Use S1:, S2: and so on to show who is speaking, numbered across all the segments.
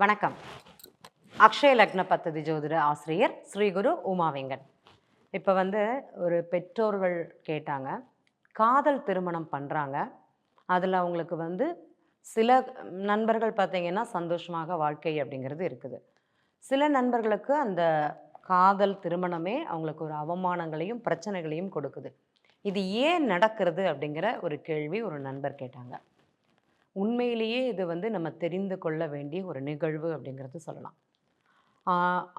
S1: வணக்கம். அக்ஷய லக்ன பத்ததி ஜோதிட ஆசிரியர் ஸ்ரீகுரு உமாவேங்கன் இப்போ வந்து ஒரு பெற்றோர்கள் கேட்டாங்க காதல் திருமணம் பண்ணுறாங்க அதில் அவங்களுக்கு வந்து சில நண்பர்கள் பார்த்தீங்கன்னா சந்தோஷமாக வாழ்க்கை அப்படிங்கிறது இருக்குது. சில நண்பர்களுக்கு அந்த காதல் திருமணமே அவங்களுக்கு ஒரு அவமானங்களையும் பிரச்சனைகளையும் கொடுக்குது. இது ஏன் நடக்கிறது அப்படிங்கிற ஒரு கேள்வி ஒரு நண்பர் கேட்டாங்க. உண்மையிலேயே இது வந்து நம்ம தெரிந்து கொள்ள வேண்டிய ஒரு நிகழ்வு அப்படிங்கிறது சொல்லலாம்.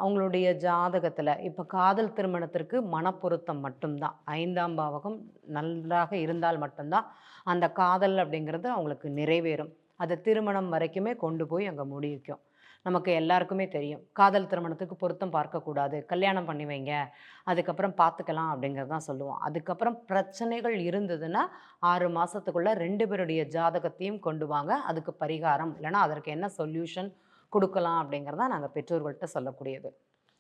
S1: அவங்களுடைய ஜாதகத்தில் இப்போ காதல் திருமணத்திற்கு மனப்பொருத்தம் மட்டும்தான். ஐந்தாம் பாவகம் நன்றாக இருந்தால் மட்டும்தான் அந்த காதல் அப்படிங்கிறது அவங்களுக்கு நிறைவேறும். அதை திருமணம் வரைக்குமே கொண்டு போய் அங்கே முடிக்கும் நமக்கு எல்லாருக்குமே தெரியும். காதல் திருமணத்துக்கு பொருத்தம் பார்க்கக்கூடாது. கல்யாணம் பண்ணி வைங்க. அதுக்கப்புறம் பார்த்துக்கலாம் அப்படிங்கிறது தான் சொல்லுவோம். அதுக்கப்புறம் பிரச்சனைகள் இருந்ததுன்னா ஆறு மாதத்துக்குள்ளே ரெண்டு பேருடைய ஜாதகத்தையும் கொண்டு வாங்க. அதுக்கு பரிகாரம். இல்லைன்னா அதற்கு என்ன சொல்யூஷன் கொடுக்கலாம் அப்படிங்கிறதா நாங்கள் பெற்றோர்கள்ட்ட சொல்லக்கூடியது.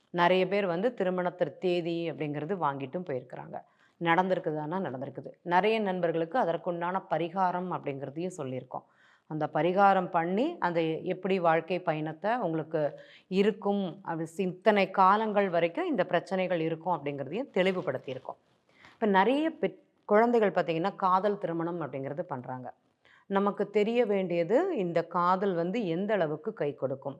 S1: நிறைய பேர் வந்து திருமணத்திற்கு தேதி அப்படிங்கிறது வாங்கிட்டும் போயிருக்கிறாங்க. நடந்திருக்குதானா? நடந்திருக்குது. நிறைய நண்பர்களுக்கு அதற்குண்டான பரிகாரம் அப்படிங்கிறதையும் சொல்லியிருக்கோம். அந்த பரிகாரம் பண்ணி அந்த எப்படி வாழ்க்கை பயணத்தை உங்களுக்கு இருக்கும் அப்படி இத்தனை காலங்கள் வரைக்கும் இந்த பிரச்சனைகள் இருக்கும் அப்படிங்கிறதையும் தெளிவுபடுத்தியிருக்கோம். இப்போ நிறைய பெ குழந்தைகள் பார்த்திங்கன்னா காதல் திருமணம் அப்படிங்கிறது பண்ணுறாங்க நமக்கு தெரிய வேண்டியது இந்த காதல் வந்து எந்த அளவுக்கு கை கொடுக்கும்.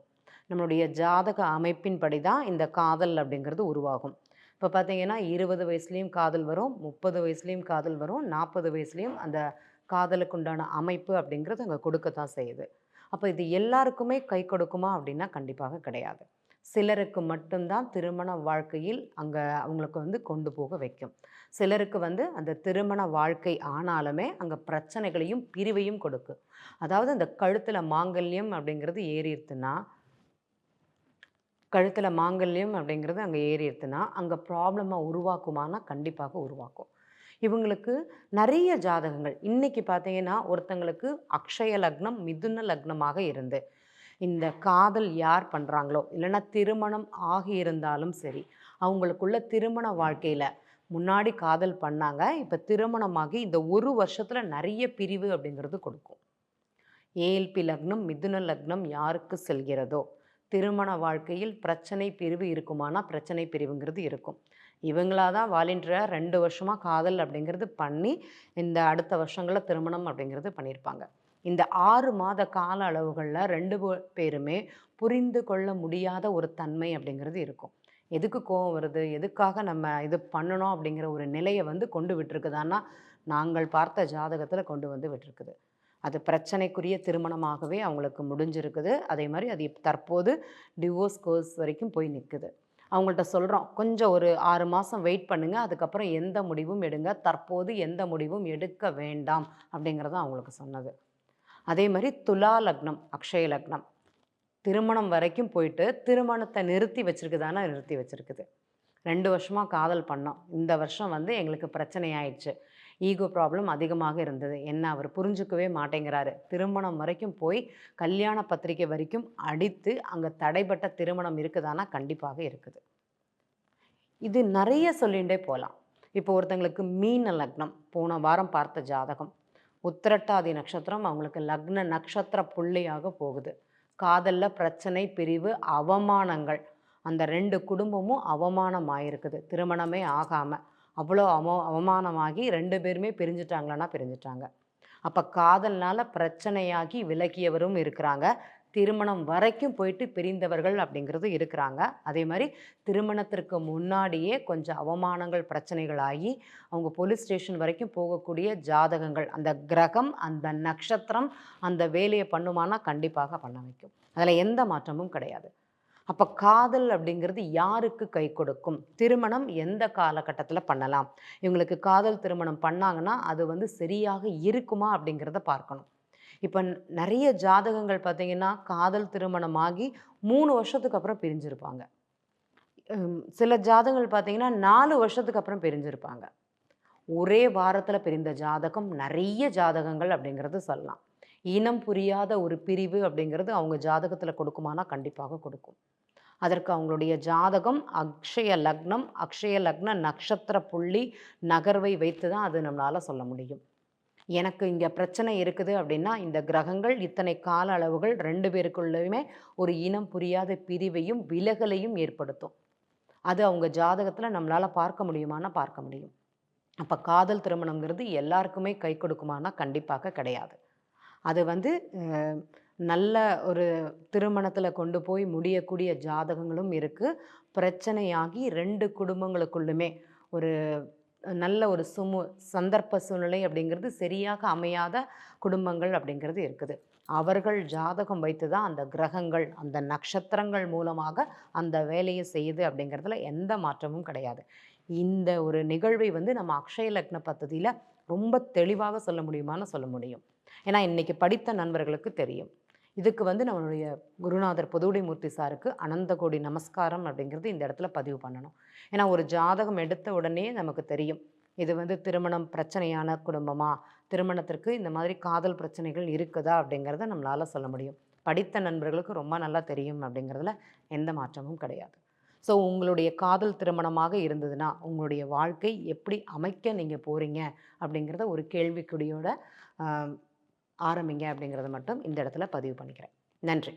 S1: நம்மளுடைய ஜாதக அமைப்பின்படி தான் இந்த காதல் அப்படிங்கிறது உருவாகும். இப்போ பார்த்தீங்கன்னா இருபது வயசுலேயும் காதல் வரும் முப்பது வயசுலேயும் காதல் வரும் நாற்பது வயசுலேயும் அந்த காதலுக்கு உண்டான அமைப்பு அப்படிங்கிறது அங்கே கொடுக்கத்தான் செய்யுது. அப்போ இது எல்லாருக்குமே கை கொடுக்குமா அப்படின்னா கண்டிப்பாக கிடையாது. சிலருக்கு மட்டும்தான் திருமண வாழ்க்கையில் அங்கே அவங்களுக்கு வந்து கொண்டு போக வைக்கும். சிலருக்கு வந்து அந்த திருமண வாழ்க்கை ஆனாலுமே அங்கே பிரச்சனைகளையும் பிரிவையும் கொடுக்கும் அதாவது அந்த கழுத்தில் மாங்கல்யம் அப்படிங்கிறது ஏறிடுத்துன்னா கழுத்தில் மாங்கல்யம் அப்படிங்கிறது அங்கே ஏறிடுத்துன்னா அங்கே ப்ராப்ளமாக உருவாக்குமானா கண்டிப்பாக உருவாக்கும். இவங்களுக்கு நிறைய ஜாதகங்கள். இன்னைக்கு பார்த்தீங்கன்னா ஒருத்தங்களுக்கு அக்ஷய லக்னம் மிதுன லக்னமாக இருந்து. இந்த காதல் யார் பண்ணுறாங்களோ இல்லைன்னா திருமணம் ஆகி இருந்தாலும் சரி அவங்களுக்குள்ள திருமண வாழ்க்கையில் முன்னாடி காதல் பண்ணாங்க. இப்போ திருமணமாகி இந்த ஒரு வருஷத்தில் நிறைய பிரிவு அப்படிங்கிறது கொடுக்கும். ஏஎல்பி லக்னம் மிதுன லக்னம் யாருக்கு செல்கிறதோ திருமண வாழ்க்கையில் பிரச்சனை பிரிவு இருக்குமானா பிரச்சனை பிரிவுங்கிறது இருக்கும். இவங்களா தான் வாலண்டியராக ரெண்டு வருஷமாக காதல் அப்படிங்கிறது பண்ணி இந்த அடுத்த வருஷங்களில் திருமணம் அப்படிங்கிறது பண்ணியிருப்பாங்க இந்த ஆறு மாத கால அளவுகளில் ரெண்டு பேருமே புரிந்து கொள்ள முடியாத ஒரு தன்மை அப்படிங்கிறது இருக்கும். எதுக்கு கோவம் வருது? எதுக்காக நம்ம இது பண்ணணும் அப்படிங்கிற ஒரு நிலையை வந்து கொண்டு விட்டுருக்குதான்னா நாங்கள் பார்த்த ஜாதகத்தில் கொண்டு வந்து விட்டுருக்குது. அது பிரச்சனைக்குரிய திருமணமாகவே அவங்களுக்கு முடிஞ்சிருக்குது. அதே மாதிரி அது தற்போது டிவோர்ஸ் கோர்ஸ் வரைக்கும் போய் நிற்குது அவங்கள்ட்ட சொல்கிறோம் கொஞ்சம் ஒரு ஆறு மாதம் வெயிட் பண்ணுங்கள் அதுக்கப்புறம் எந்த முடிவும் எடுங்க தற்போது எந்த முடிவும் எடுக்க வேண்டாம் அப்படிங்கிறத அவங்களுக்கு சொன்னது. அதே மாதிரி துலா லக்னம் அக்ஷய லக்னம் திருமணம் வரைக்கும் போயிட்டு திருமணத்தை நிறுத்தி வச்சிருக்குதானா நிறுத்தி வச்சுருக்குது. ரெண்டு வருஷமாக காதல் பண்ணோம். இந்த வருஷம் வந்து எங்களுக்கு பிரச்சனை ஆயிடுச்சு ஈகோ ப்ராப்ளம் அதிகமாக இருந்தது. என்ன அவர் புரிஞ்சுக்கவே மாட்டேங்கிறாரு. திருமணம் வரைக்கும் போய் கல்யாண பத்திரிக்கை வரைக்கும் அடித்து அங்கே தடைப்பட்ட திருமணம் இருக்குதானா கண்டிப்பாக இருக்குது. இது நிறைய சொல்லிகிட்டே போகலாம் இப்போ ஒருத்தங்களுக்கு மீன லக்னம் போன வாரம் பார்த்த ஜாதகம். உத்திரட்டாதி நட்சத்திரம் அவங்களுக்கு லக்ன நட்சத்திர புள்ளியாக போகுது. காதலில் பிரச்சனை பிரிவு அவமானங்கள். அந்த ரெண்டு குடும்பமும் அவமானம் ஆயிருக்குது திருமணமே ஆகாமல் அவ்வளோ அவ அவமானமாகி ரெண்டு பேருமே பிரிஞ்சுட்டாங்களான்னா பிரிஞ்சுட்டாங்க. அப்போ காதல்னால பிரச்சனையாகி விலகியவரும் இருக்கிறாங்க. திருமணம் வரைக்கும் போயிட்டு பிரிந்தவர்கள் அப்படிங்கிறது இருக்கிறாங்க. அதே மாதிரி திருமணத்திற்கு முன்னாடியே கொஞ்சம் அவமானங்கள் பிரச்சனைகள் ஆகி அவங்க போலீஸ் ஸ்டேஷன் வரைக்கும் போகக்கூடிய ஜாதகங்கள் அந்த கிரகம் அந்த நட்சத்திரம் அந்த வேலையை பண்ணுமானா கண்டிப்பாக பண்ண வைக்கும். அதில் எந்த மாற்றமும் கிடையாது. அப்போ காதல் அப்படிங்கிறது யாருக்கு கை கொடுக்கும்? திருமணம் எந்த காலகட்டத்தில் பண்ணலாம்? இவங்களுக்கு காதல் திருமணம் பண்ணாங்கன்னா அது வந்து சரியாக இருக்குமா அப்படிங்கிறத பார்க்கணும். இப்போ நிறைய ஜாதகங்கள் பார்த்தீங்கன்னா காதல் திருமணமாகி மூணு வருஷத்துக்கு அப்புறம் பிரிஞ்சிருப்பாங்க. சில ஜாதகங்கள் பார்த்தீங்கன்னா நாலு வருஷத்துக்கு அப்புறம் பிரிஞ்சிருப்பாங்க. ஒரே வாரத்தில் பிரிந்த ஜாதகம் நிறைய ஜாதகங்கள் அப்படிங்கிறது சொல்லலாம். இனம் புரியாத ஒரு பிரிவு அப்படிங்கிறது அவங்க ஜாதகத்தில் கொடுக்குமானா கண்டிப்பாக கொடுக்கும். அதற்கு அவங்களுடைய ஜாதகம் அக்ஷய லக்னம் அக்ஷய லக்ன நட்சத்திர புள்ளி நகர்வை வைத்து தான் அது நம்மளால் சொல்ல முடியும். எனக்கு இங்கே பிரச்சனை இருக்குது அப்படின்னா இந்த கிரகங்கள் இத்தனை கால அளவுகள் ரெண்டு பேருக்குள்ளேயுமே ஒரு இனம் புரியாத பிரிவையும் விலகலையும் ஏற்படுத்தும். அது அவங்க ஜாதகத்தில் நம்மளால் பார்க்க முடியுமானா பார்க்க முடியும். அப்போ காதல் திருமணங்கிறது எல்லாருக்குமே கை கொடுக்குமானா கண்டிப்பாக கிடையாது. அது வந்து நல்ல ஒரு திருமணத்தில் கொண்டு போய் முடியக்கூடிய ஜாதகங்களும் இருக்குது பிரச்சனையாகி ரெண்டு குடும்பங்களுக்குள்ளுமே ஒரு நல்ல ஒரு சுமு சந்தர்ப்ப சூழ்நிலை அப்படிங்கிறது சரியாக அமையாத குடும்பங்கள் அப்படிங்கிறது இருக்குது. அவர்கள் ஜாதகம் வைத்து தான் அந்த கிரகங்கள் அந்த நட்சத்திரங்கள் மூலமாக அந்த வேலையை செய்யுது அப்படிங்கிறதுல எந்த மாற்றமும் கிடையாது. இந்த ஒரு நிகழ்வை வந்து நம்ம அக்ஷய லக்ன பத்ததியில் ரொம்ப தெளிவாக சொல்ல முடியுமான்னு சொல்ல முடியும். ஏன்னா இன்னைக்கு படித்த நண்பர்களுக்கு தெரியும். இதுக்கு வந்து நம்மளுடைய குருநாதர் பொதுவுடைமூர்த்தி சாருக்கு அனந்த கோடி நமஸ்காரம் அப்படிங்கிறது இந்த இடத்துல பதிவு பண்ணணும். ஏன்னா ஒரு ஜாதகம் எடுத்த உடனே நமக்கு தெரியும். இது வந்து திருமணம் பிரச்சனையான குடும்பமா? திருமணத்திற்கு இந்த மாதிரி காதல் பிரச்சனைகள் இருக்குதா? அப்படிங்கிறத நம்மளால் சொல்ல முடியும். படித்த நண்பர்களுக்கு ரொம்ப நல்லா தெரியும் அப்படிங்கிறதுல எந்த மாற்றமும் கிடையாது. ஸோ உங்களுடைய காதல் திருமணமாக இருந்ததுன்னா உங்களுடைய வாழ்க்கை எப்படி அமைக்க நீங்கள் போகிறீங்க அப்படிங்கிறத ஒரு கேள்விக்குடியோட ஆரம்பிங்க அப்படிங்கிறத மட்டும் இந்த இடத்துல பதிவு பண்ணிக்கிறேன். நன்றி.